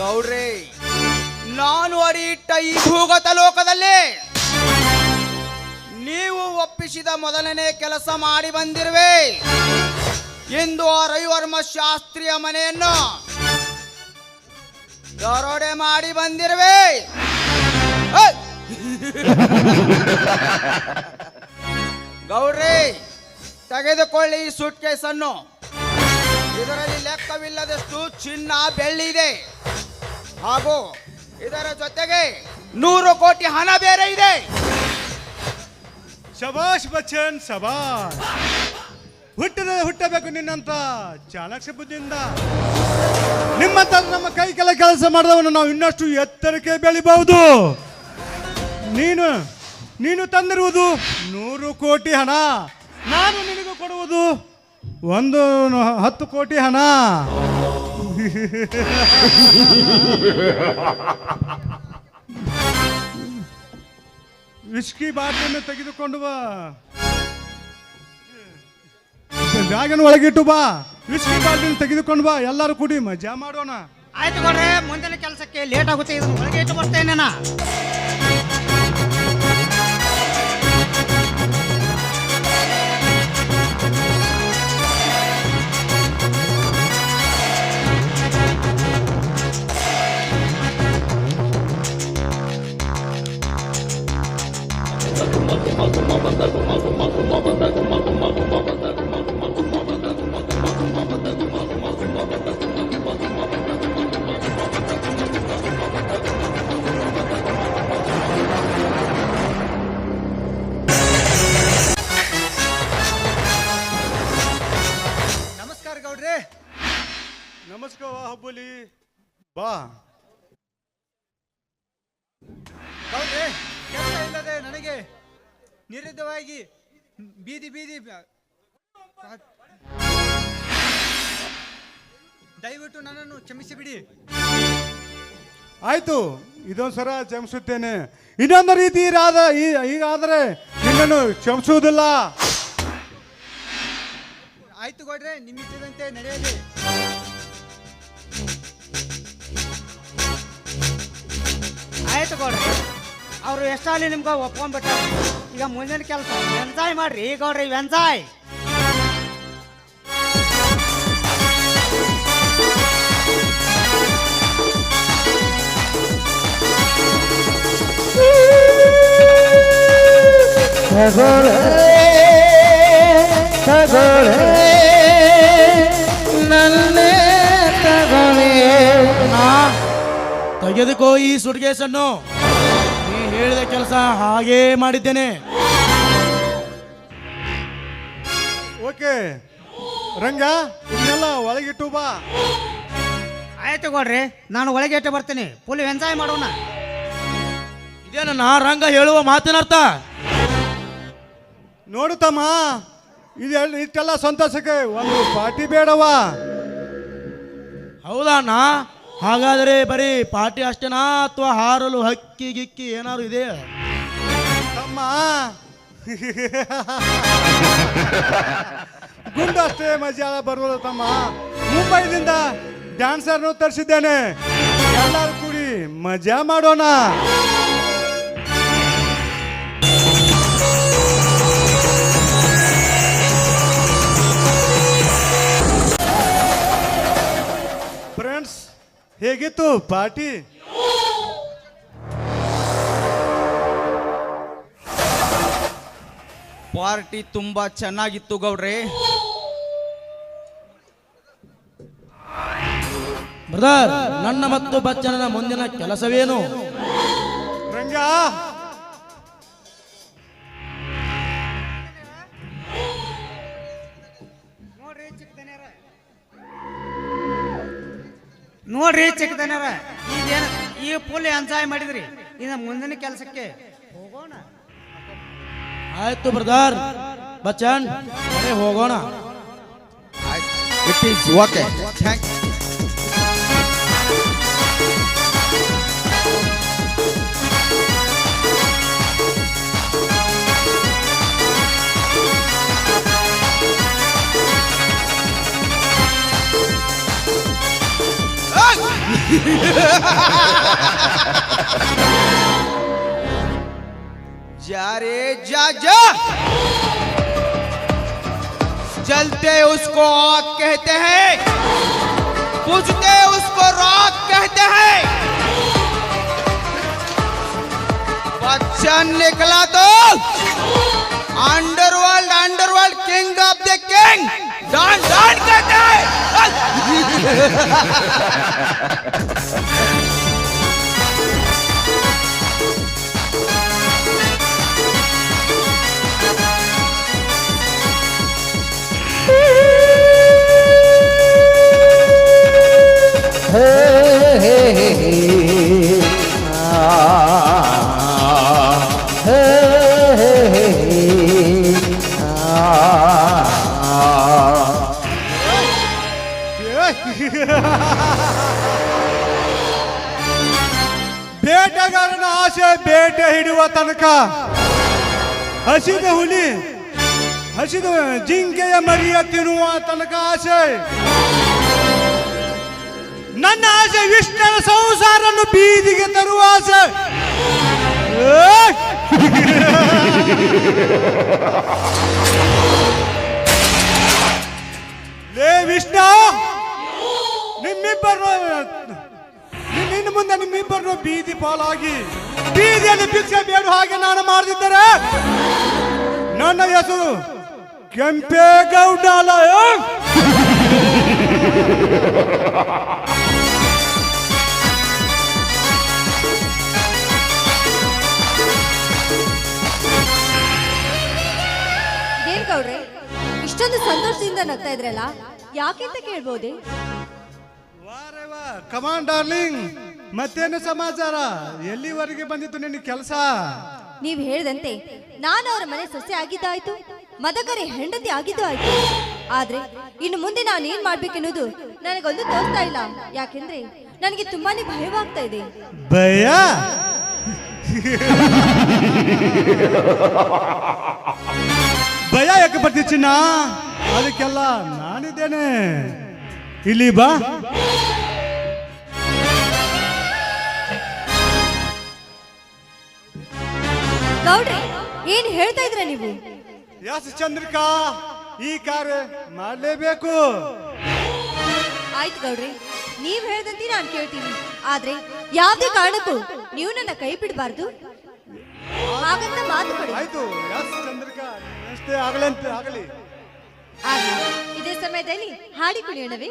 ಗೌಡ್ರಿ, ನಾನು ಅರಿಯಿಟ್ಟ ಈ ಭೂಗತ ಲೋಕದಲ್ಲಿ ನೀವು ಒಪ್ಪಿಸಿದ ಮೊದಲನೇ ಕೆಲಸ ಮಾಡಿ ಬಂದಿರುವೆ. ಇಂದು ಆ ರವಿವರ್ಮ ಶಾಸ್ತ್ರಿಯ ಮನೆಯನ್ನು ದರೋಡೆ ಮಾಡಿ ಬಂದಿರುವೆ. ಗೌರಿ ತೆಗೆದುಕೊಳ್ಳಿ ಈ ಸೂಟ್ ಕೇಸನ್ನು ಇದರಲ್ಲಿ ಲೆಕ್ಕವಿಲ್ಲದಷ್ಟು ಚಿನ್ನ ಬೆಳ್ಳಿ ಇದೆ ಹಾಗೂ ಇದರ ಜೊತೆಗೆ ನೂರು ಕೋಟಿ ಹಣ ಬೇರೆ ಇದೆ. ಶಬಾಷ್ ಬಚ್ಚನ್ ಶಬಾಷ್ ಹುಟ್ಟಿದ ಹುಟ್ಟಬೇಕು ನಿನ್ನಂತ ಚಾಲಕ್ಷ ಬುದ್ಧಿಯಿಂದ. ನಿಮ್ಮಂತ ನಮ್ಮ ಕೈ ಕೆಲ ಕೆಲಸ ಮಾಡಿದವನು ನಾವು ಇನ್ನಷ್ಟು ಎತ್ತರಕ್ಕೆ ಬೆಳಿಬಹುದು. ನೀನು ನೀನು ತಂದಿರುವುದು ನೂರು ಕೋಟಿ ಹಣ. ನಾನು ನಿನಗೂ ಕೊಡುವುದು ಒಂದು ಹತ್ತು ಕೋಟಿ ಹಣ. ವಿಸ್ಕಿ ಬಾಟಲಿಯನ್ನು ತೆಗೆದುಕೊಂಡು ಬಾ. ಬ್ಯಾಗನ್ನು ಒಳಗಿಟ್ಟು ಬಾ. ವಿಸ್ಕಿ ಬಾಟಲಿನ ತೆಗೆದುಕೊಂಡು ಬಾ. ಎಲ್ಲರೂ ಕೂಡಿ ಮಜಾ ಮಾಡೋಣ. ಆಯ್ತು ಕೊಡ್ರೆ ಮುಂದಿನ ಕೆಲಸಕ್ಕೆ ಲೇಟ್ ಆಗುತ್ತೆ, ಇದನ್ನ ಒಳಗೆ ಇಟ್ಟು ಬರ್ತೇನೆ ಕೆಲಸ ಇಲ್ಲದೆ ನನಗೆ ನಿರುದ್ಧವಾಗಿ ಬೀದಿ ಬೀದಿ ದಯವಿಟ್ಟು ನನ್ನನ್ನು ಕ್ಷಮಿಸಿಬಿಡಿ. ಆಯ್ತು ಸರ ಕ್ಷಮಿಸುತ್ತೇನೆ. ಇನ್ನೊಂದು ರೀತಿ ಇರಾದ ಈ- ಹೀಗಾದರೆ ನಿನ್ನನ್ನು ಕ್ಷಮಿಸುವುದಿಲ್ಲ. ಆಯ್ತು ಕೊಡ್ರೆ ನಿಮ್ಮಿಸಿದಂತೆ ನಡೆಯಲಿ. ಅವರು ಎಷ್ಟಾಗಲಿ ನಿಮ್ಗೆ ಒಪ್ಕೊಂಡ್ಬಿಟ್ಟ ಈಗ ಮುಂದಿನ ಕೆಲಸ ಎಂಜಾಯ್ ಮಾಡ್ರಿ. ಗೌಡ್ರಿ ಎಂಜಾಯ್ ತೆಗೆದುಕೋ ಈ ಸುಟ್ಕೇಸನ್ನು ನೀ ಹೇಳಿದ ಕೆಲಸ ಹಾಗೇ ಮಾಡಿದ್ದೇನೆ. ಓಕೆ. ರಂಗ ಇದನ್ನೆಲ್ಲ ಒಳಗಿಟ್ಟು ಬಾ. ಆಯ್ತು ಕೊಡ್ರಿ ನಾನು ಒಳಗೆ ಇಟ್ಟು ಬರ್ತೀನಿ. ಫುಲ್ ಎಂಜಾಯ್ ಮಾಡೋಣ. ಇದೇನ ರಂಗ ಹೇಳುವ ಮಾತಿನ ಅರ್ಥ? ನೋಡು ತಮ್ಮ ಇದೆಲ್ಲ ಇಷ್ಟೆಲ್ಲ ಸಂತೋಷಕ್ಕೆ ಒಂದು ಪಾರ್ಟಿ ಬೇಡವಾ? ಹೌದಣ್ಣ. ಹಾಗಾದರೆ ಬರೀ ಪಾರ್ಟಿ ಅಷ್ಟೇನಾ ಅಥವಾ ಹಾರಲು ಹಕ್ಕಿ ಗಿಕ್ಕಿ ಏನಾದ್ರು ಇದೆ ತಮ್ಮ. ಗುಂಡು ಅಷ್ಟೇ ಮಜಾ ಬರ್ಬೋದು ತಮ್ಮ. ಮುಂಬೈದಿಂದ ಡ್ಯಾನ್ಸರ್ನು ತರಿಸಿದ್ದೇನೆ. ಎಲ್ಲರೂ ಕೂಡಿ ಮಜಾ ಮಾಡೋಣ. ಹೇಗಿತ್ತು ಪಾರ್ಟಿ? ಪಾರ್ಟಿ ತುಂಬಾ ಚೆನ್ನಾಗಿತ್ತು ಗೌಡ್ರಿ. ಬ್ರದರ್ ನನ್ನ ಮತ್ತು ಬಚ್ಚನನ ಮುಂದಿನ ಕೆಲಸವೇನು? ರಂಗ! ನೋಡ್ರಿ ಚಿಕ್ಕದನ್ಯಾರ ಇದೇನು ಈ ಫುಲ್ ಎಂಜಾಯ್ ಮಾಡಿದ್ರಿ? ಇನ್ನು ಮುಂದಿನ ಕೆಲಸಕ್ಕೆ ಹೋಗೋಣ. ಆಯ್ತು ಬ್ರದರ್ ಬಚ್ಚನ್ ಹೋಗೋಣ. ಇಟ್ ಈಸ್ ಓಕೆ ಥ್ಯಾಂಕ್ जा रे, जा जा। जलते उसको आग कहते हैं। बुझते उसको राख कहते हैं। बच्चन निकला तो underworld underworld king of the king don don कहते हैं ಹಿಡಿಯುವ ತನಕ ಹಸಿದ ಹುಲಿ ಹಸಿದ ಜಿಂಕೆಯ ಮರಿಯ ತಿನ್ನುವ ತನಕ ಆಸೆ ನನ್ನ ಆಸೆ ವಿಷ್ಣುನ ಸಂಸಾರನ್ನು ಬೀದಿಗೆ ತರುವ ಆಸೆ ಏಯ್! ಲೇ ವಿಷ್ಣು ನಿಮ್ಮಿಬ್ಬರು ನಿನ್ನ ಮುಂದೆ ನಿಮ್ಮಿಬ್ಬರು ಬೀದಿ ಪಾಲಾಗಿ ಬೀದಿಯಲ್ಲಿ ಭಿಕ್ಷೆ ಬೇಡ ಹಾಗೆ ನಾನು ಮಾಡದಿದ್ದರೆ ನನ್ನ ಹೆಸರು ಕೆಂಪೇಗೌಡ ದೇವ್ಗೌಡ್ರೆ ಇಷ್ಟೊಂದು ಸಂತೋಷದಿಂದ ನಗ್ತಾ ಇದ್ರಲ್ಲ ಯಾಕೆ ಅಂತ ಕೇಳ್ಬೋದೇ? ವಾ ಕಮಾನ್ ಡಾರ್ಲಿಂಗ್ ಮತ್ತೇನು ಸಮಾಚಾರ? ಎಲ್ಲಿವರೆಗೆ ಬಂದಿತ್ತು ನಿನ್ನ ಕೆಲಸ? ನೀವ್ ಹೇಳ್ದಂತೆ ನಾನು ಅವರ ಮನೆ ಸೊಸೆ ಆಗಿದ್ದಾಯ್ತು ಮದಕರಿ ಹೆಂಡತಿ ಆಗಿದ್ದು ಆಯ್ತು ಆದ್ರೆ ಇನ್ನು ಮುಂದೆ ನಾನು ಏನ್ ಮಾಡ್ಬೇಕೆನ್ನುವುದು ನನಗೊಂದು ತೋರ್ತಾ ಇಲ್ಲ. ಯಾಕೆಂದ್ರೆ ನನಗೆ ತುಂಬಾನೇ ಭಯವಾಗ್ತಾ ಇದೆ. ಭಯ? ಭಯ ಯಾಕೆ ಬರ್ತಿ ಚಿನ್ನ? ಅದಕ್ಕೆಲ್ಲ ನಾನಿದ್ದೇನೆ. ಇಲ್ಲಿ ಬಾ. ಗೌಡ್ರೆ ಏನ್ ಹೇಳ್ತಾ ಇದ್ರ ನೀವು? ಎಸ್ ಚಂದ್ರಿಕಾ ಈ ಕಾರ್ಯ ಮಾಡಲೇಬೇಕು. ಆಯ್ತು ಗೌಡ್ರಿ ನೀವ್ ಹೇಳ್ದಂತಿ ನಾನು ಕೇಳ್ತೀನಿ. ಆದ್ರೆ ಯಾವ್ದೇ ಕಾರಣಕ್ಕೂ ನೀವು ನನ್ನ ಕೈ ಬಿಡಬಾರ್ದು. ಹಾಗಂತ ಮಾತು ಕೊಡಿ. ಆಯ್ತು ಎಸ್ ಚಂದ್ರಿಕಾ ಅಷ್ಟೇ ಆಗಲಂತೆ ಆಗಲಿ. ಆಗ್ಲಿ. ಇದೇ ಸಮಯದಲ್ಲಿ ಹಾಡಿ ಕುಣಿಯೋಣವೇ?